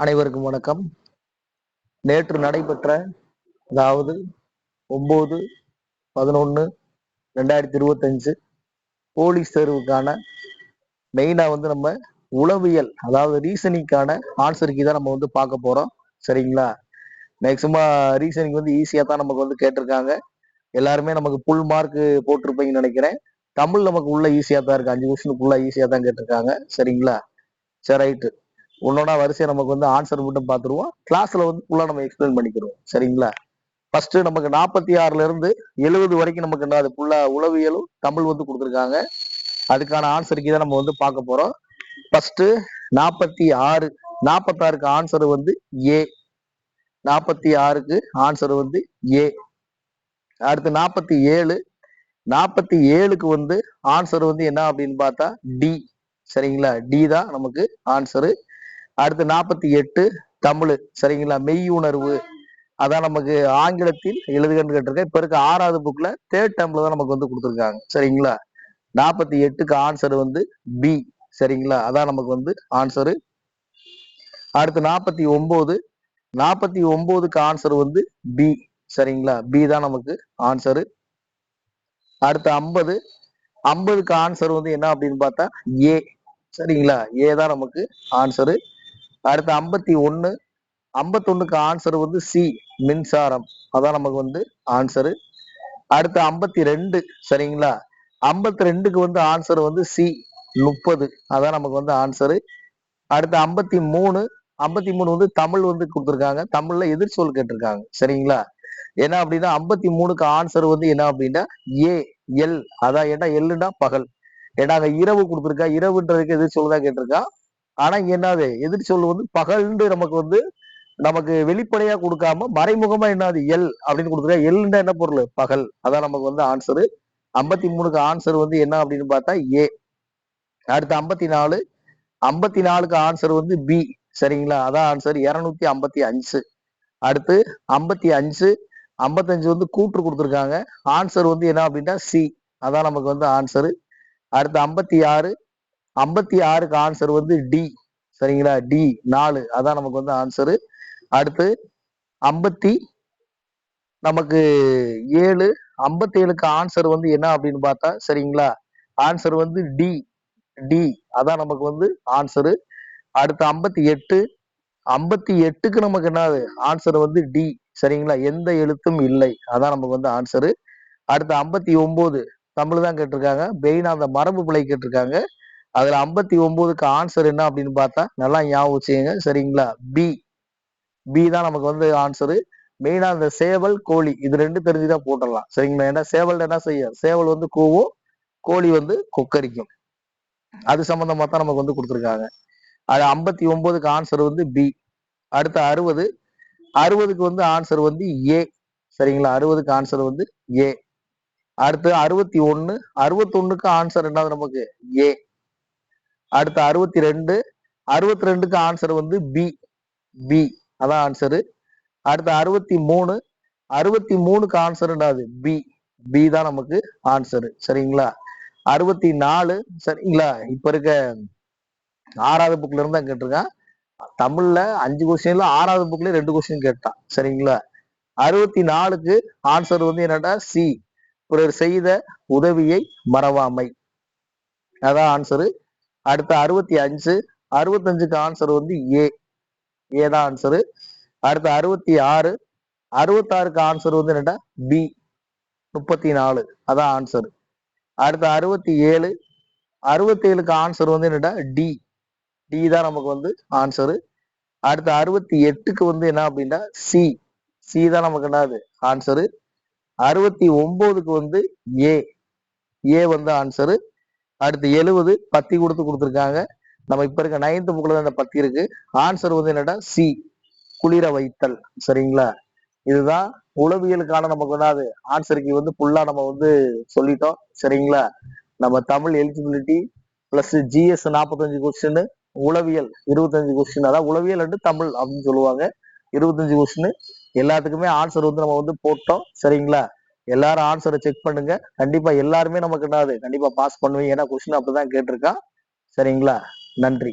அனைவருக்கும் வணக்கம். நேற்று நடைபெற்ற அதாவது ஒன்பது பதினொன்று ரெண்டாயிரத்தி இருபத்தஞ்சு போலீஸ் தேர்வுக்கான மெயினாக வந்து நம்ம உளவியல் அதாவது ரீசனிங்கான ஆன்சருக்கு தான் நம்ம வந்து பார்க்க போகிறோம் சரிங்களா? மேக்சிமம் ரீசனிங் வந்து ஈஸியாக தான் நமக்கு வந்து கேட்டிருக்காங்க. எல்லாருமே நமக்கு புல் மார்க் போட்டிருப்பீங்கன்னு நினைக்கிறேன். தமிழ் நமக்கு உள்ள ஈஸியாக தான் இருக்குது அஞ்சு கொஸ்டினுக்குள்ள ஈஸியாக தான் கேட்டிருக்காங்க. சரிங்களா? சரி ரைட்டு ஒன்னொன்னா வரிசையை நமக்கு வந்து ஆன்சர் மட்டும் பார்த்துருவோம். கிளாஸ்ல வந்து ஃபுல்லாக நம்ம எக்ஸ்பிளைன் பண்ணிக்கிறோம் சரிங்களா? ஃபர்ஸ்ட் நமக்கு நாற்பத்தி ஆறுல இருந்து எழுபது வரைக்கும் நமக்கு என்ன அது ஃபுல்லா உளவியலும் தமிழ் வந்து கொடுத்துருக்காங்க. அதுக்கான ஆன்சருக்கு தான் நம்ம வந்து பார்க்க போறோம். ஃபர்ஸ்ட் நாற்பத்தி ஆறு நாற்பத்தாறுக்கு ஆன்சர் வந்து ஏ நாற்பத்தி ஆறுக்கு ஆன்சர் வந்து ஏ அடுத்து நாற்பத்தி ஏழு நாற்பத்தி ஏழுக்கு வந்து ஆன்சர் வந்து என்ன அப்படின்னு பார்த்தா டி சரிங்களா? டி தான் நமக்கு ஆன்சரு அடுத்து நாற்பத்தி எட்டு தமிழ். சரிங்களா? மெய் உணர்வு அதான் நமக்கு ஆங்கிலத்தில் எழுதுகன்னு கேட்டிருக்கேன். இப்ப இருக்க ஆறாவது புக்ல தேர்ட் டேம்ல தான் நமக்கு வந்து கொடுத்துருக்காங்க. சரிங்களா? நாற்பத்தி எட்டுக்கு ஆன்சர் வந்து பி சரிங்களா? அதான் நமக்கு வந்து ஆன்சரு அடுத்து நாற்பத்தி ஒன்பது நாற்பத்தி ஒன்பதுக்கு ஆன்சர் வந்து பி சரிங்களா? பி தான் நமக்கு ஆன்சரு அடுத்து ஐம்பது. ஐம்பதுக்கு ஆன்சர் வந்து என்ன அப்படின்னு பார்த்தா ஏ சரிங்களா? ஏ தான் நமக்கு ஆன்சரு அடுத்து ஐம்பத்தி ஒன்று ஐம்பத்தொன்னுக்கு ஆன்சர் வந்து சி மின்சாரம். அதான் நமக்கு வந்து ஆன்சரு அடுத்து ஐம்பத்தி ரெண்டு சரிங்களா? ஐம்பத்தி ரெண்டுக்கு வந்து ஆன்சர் வந்து சி முப்பது. அதான் நமக்கு வந்து ஆன்சரு அடுத்து ஐம்பத்தி மூணு ஐம்பத்தி மூணு வந்து தமிழ் வந்து கொடுத்துருக்காங்க. தமிழ்ல எதிர்ச்சொல் கேட்டிருக்காங்க சரிங்களா? என்ன அப்படின்னா ஐம்பத்தி மூணுக்கு ஆன்சர் வந்து என்ன அப்படின்னா ஏ எல். அதான் ஏன்னா எல்லுன்னா பகல். ஏன்னா அங்க இரவு கொடுத்துருக்கா. இரவுன்றதுக்கு எதிர்ச்சொல் தான் கேட்டிருக்கா. ஆனா இங்க என்னது? எதிர்ச்சொல் வந்து பகல்ன்று நமக்கு வந்து நமக்கு வெளிப்படையா கொடுக்காம மறைமுகமா என்னது? எல் அப்படின்னு கொடுத்துருக்கா எல்னா என்ன பொருள்? பகல். அதான் நமக்கு வந்து ஆன்சரு ஐம்பத்தி மூணுக்கு ஆன்சர் வந்து என்ன அப்படின்னு பார்த்தா ஏ. அடுத்து ஐம்பத்தி நாலு. ஐம்பத்தி நாலுக்கு ஆன்சர் வந்து பி சரிங்களா? அதான் ஆன்சர் இரநூத்தி ஐம்பத்தி அஞ்சு. அடுத்து ஐம்பத்தி அஞ்சு. ஐம்பத்தஞ்சு வந்து கூற்று கொடுத்துருக்காங்க. ஆன்சர் வந்து என்ன அப்படின்னா சி அதான் நமக்கு வந்து ஆன்சரு அடுத்து ஐம்பத்தி ஆறு. ஐம்பத்தி ஆறுக்கு ஆன்சர் வந்து டி சரிங்களா? டி நாலு. அதான் நமக்கு வந்து ஆன்சரு அடுத்து ஐம்பத்தி நமக்கு ஏழு. ஐம்பத்தி ஏழுக்கு ஆன்சர் வந்து என்ன அப்படின்னு பார்த்தா சரிங்களா? ஆன்சர் வந்து டி டி அதான் நமக்கு வந்து ஆன்சரு அடுத்து ஐம்பத்தி எட்டு. ஐம்பத்தி எட்டுக்கு நமக்கு என்னது ஆன்சர் வந்து டி சரிங்களா? எந்த எழுத்தும் இல்லை. அதான் நமக்கு வந்து ஆன்சரு அடுத்து ஐம்பத்தி ஒன்பது தமிழ் தான் கேட்டிருக்காங்க. மெயினா அந்த மரபு பிழை கேட்டிருக்காங்க. அதுல ஐம்பத்தி ஒன்பதுக்கு ஆன்சர் என்ன அப்படின்னு பார்த்தா நல்லா ஞாபகம் வச்சுக்கோங்க. சரிங்களா? பி பி தான் நமக்கு வந்து ஆன்சரு மெயினா அந்த சேவல் கோழி இது ரெண்டு தெரிஞ்சுதான் போட்டுடலாம். சரிங்களா? ஏன்னா சேவல் என்ன செய்யும்? சேவல் வந்து கூவும் கோழி வந்து கொக்கரிக்கும். அது சம்பந்தமா தான் நமக்கு வந்து கொடுத்துருக்காங்க. அது ஐம்பத்தி ஒன்பதுக்கு ஆன்சர் வந்து பி அடுத்து அறுபது. அறுபதுக்கு வந்து ஆன்சர் வந்து ஏ சரிங்களா? அறுபதுக்கு ஆன்சர் வந்து ஏ அடுத்து அறுபத்தி ஒன்னு அறுபத்தி ஒண்ணுக்கு ஆன்சர் என்னது நமக்கு? ஏ அடுத்து அறுபத்தி ரெண்டு அறுபத்தி ரெண்டுக்கு ஆன்சர் வந்து பி பி அதான் ஆன்சரு அடுத்து அறுபத்தி மூணு அறுபத்தி மூணுக்கு ஆன்சர் என்னது? பி பி தான் நமக்கு ஆன்சரு சரிங்களா? அறுபத்தி நாலு சரிங்களா? இப்ப இருக்க ஆறாவது புக்ல இருந்து தான் கேட்டிருக்கான். தமிழ்ல அஞ்சு கொஸ்டின்ல ஆறாவது புக்ல ரெண்டு கொஸ்டின் கேட்டான். சரிங்களா? அறுபத்தி நாலுக்கு ஆன்சர் வந்து என்னடா? சி பிறர் செய்த உதவியை மறவாமை. அதான் ஆன்சரு அடுத்து அறுபத்தி அஞ்சு அறுபத்தஞ்சுக்கு ஆன்சர் வந்து ஏ ஏ தான் ஆன்சரு அடுத்து அறுபத்தி ஆறு அறுபத்தாறுக்கு ஆன்சர் வந்து என்னட்டா பி முப்பத்தி நாலு அதான் ஆன்சர் அடுத்து அறுபத்தி ஏழு அறுபத்தி ஏழுக்கு ஆன்சர் வந்து என்னட்டா டி டி தான் நமக்கு வந்து ஆன்சரு அடுத்து அறுபத்தி எட்டுக்கு வந்து என்ன அப்படின்னா சி சி தான் நமக்கு என்னது ஆன்சரு அறுபத்தி ஒன்பதுக்கு வந்து ஏ ஏ வந்து ஆன்சரு அடுத்து எழுபது பத்தி கொடுத்து கொடுத்துருக்காங்க. நம்ம இப்ப இருக்க நைன்த் புக்ல அந்த பத்தி இருக்கு. ஆன்சர் வந்து என்னடா? சி குளிர வைத்தல். சரிங்களா? இதுதான் உளவியலுக்கான நமக்கு என்னது ஆன்சருக்கு வந்து ஃபுல்லா நம்ம வந்து சொல்லிட்டோம். சரிங்களா? நம்ம தமிழ் எலிஜிபிலிட்டி பிளஸ் ஜிஎஸ் நாற்பத்தஞ்சு கொஸ்டின் உளவியல் இருபத்தஞ்சு கொஸ்டின் அதாவது உளவியல் அண்டு தமிழ் அப்படின்னு சொல்லுவாங்க. இருபத்தஞ்சு கொஸ்டின் எல்லாத்துக்குமே ஆன்சர் வந்து நம்ம வந்து போட்டோம். சரிங்களா? எல்லாரும் ஆன்சரை செக் பண்ணுங்க. கண்டிப்பா எல்லாருமே நமக்கு என்னது? கண்டிப்பா பாஸ் பண்ணுவீங்க. ஏன்னா கொஸ்டின் அப்படிதான் கேட்டிருக்கான் சரிங்களா? நன்றி.